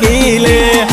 રાખી લે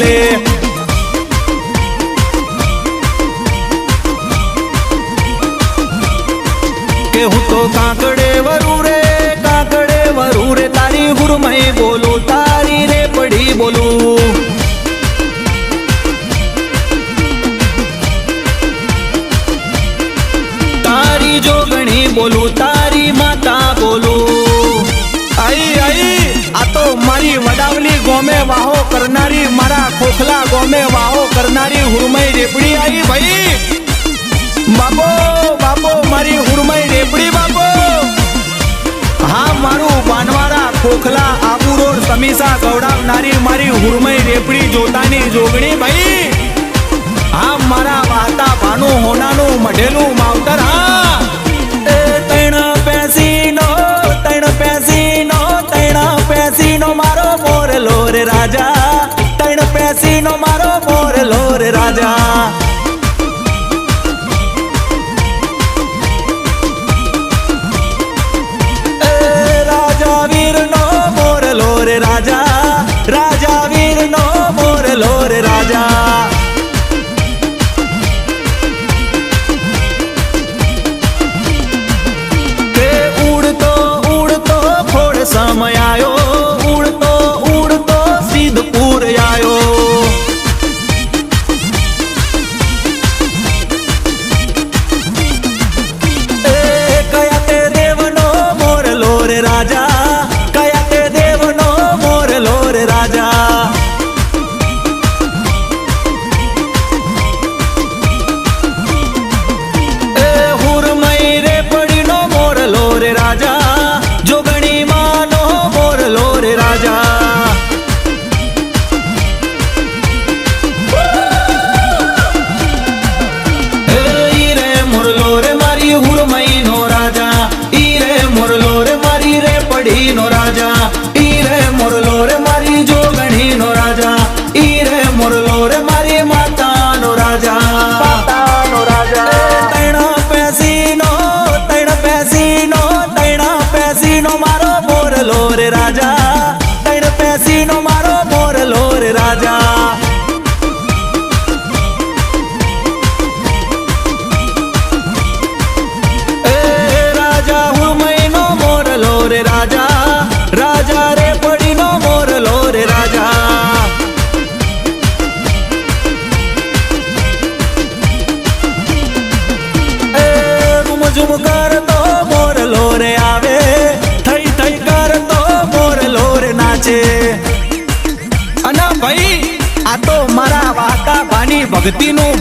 લે. કે હું તો કાગડે વરું રે કાગડે વરું રે તારી ગુરમય મારનારી હુરમઈ રેપડી આવી ભાઈ. બાપો બાપો, મારી હુરમઈ રેપડી બાપો. હા, મારું પાનવાડા ખોખલા આબુ રોડ સમીસા ગવડાવનારી મારી હુરમઈ રેપડી જોતાની જોગણી ભાઈ. હા, મારા વાતા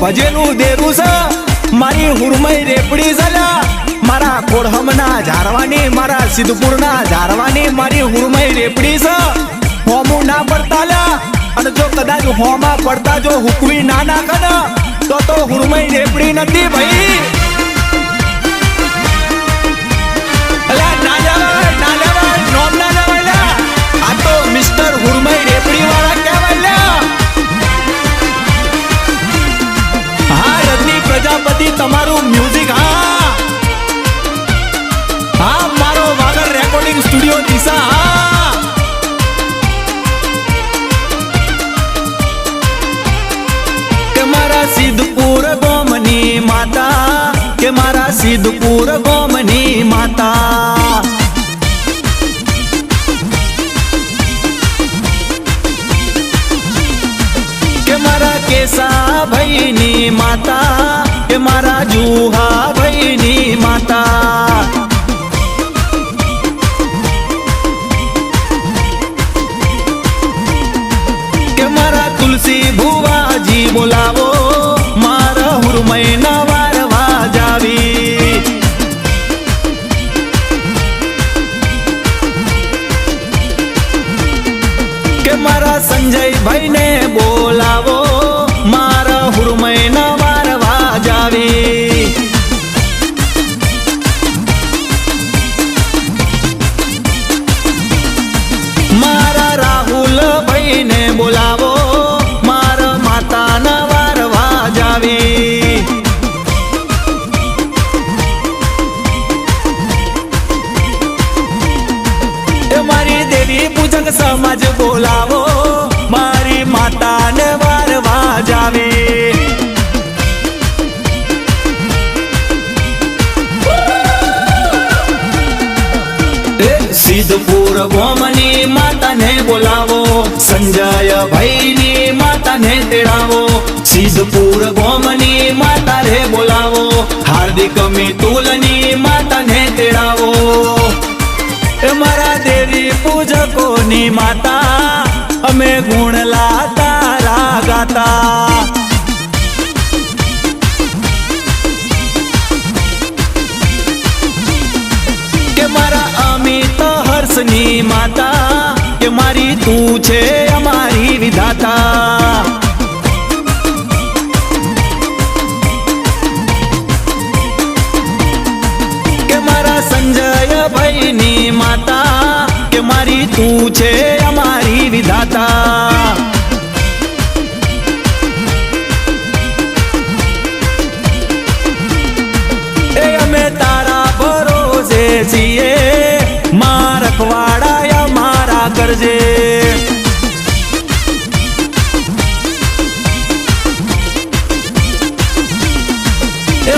ભજેલું દેરું છે. મારી હુરમય રેપડી જલા મારા કોળહમના ઝારવાની, મારા સિદ્ધપુરના ઝારવાની મારી હુરમય રેપડી છે. હોમું ના પડતા લા અને જો કદાચ હોમાં પડતા જો હુકવી ના ના કદા તો તો હુરમય રેપડી નથી ભાઈ. सिद्धपुर गमनी माता। हमारा कैसा भैनी माता हमारा जूहा भैनी माता। બોલાવો, મારી માતાને વારવા જાવે. સિદ્ધપુર ગોમની માતાને બોલાવો, સંજય ભાઈની માતાને તેડાવો. સિદ્ધપુર ગોમની માતા બોલાવો, હાર્દિક મિતુલની માતાને તેડાવો. મારા દેવી પૂજકોની માતા અમે ગુણલા તારા ગાતા કે મારા અમિત હર્ષની માતા, કે મારી તું છે અમારી વિધાતા. મારી, તું છે અમારી વિધાતા. એ અમે તારા ભરોસે છીએ મારખવાડા અમારા મારા કરજે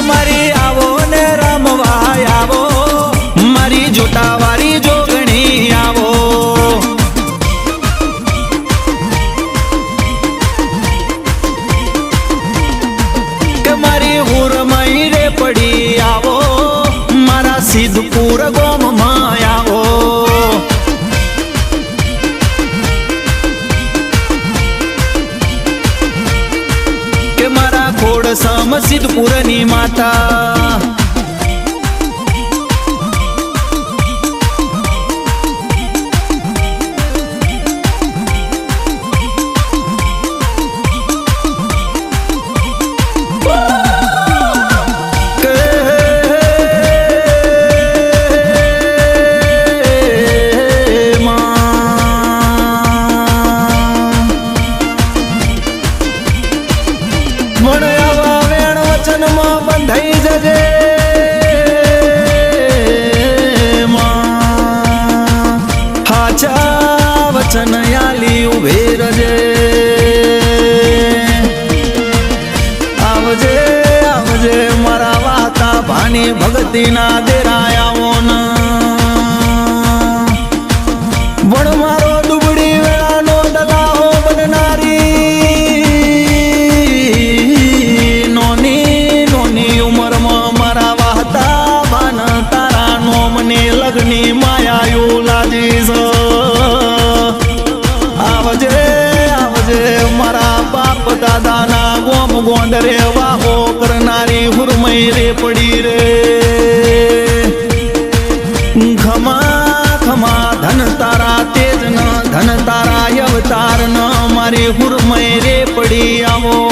મારી આવો ને રમવા આવો, મારી જોટાવાળી ગોંડ રે વાહો કરનારી હુરમય રે પડી રે. ખમા ખમા ધન તારા તેજ ન ધન તારા અવતાર ન મારી હુરમય રે પડી આવો.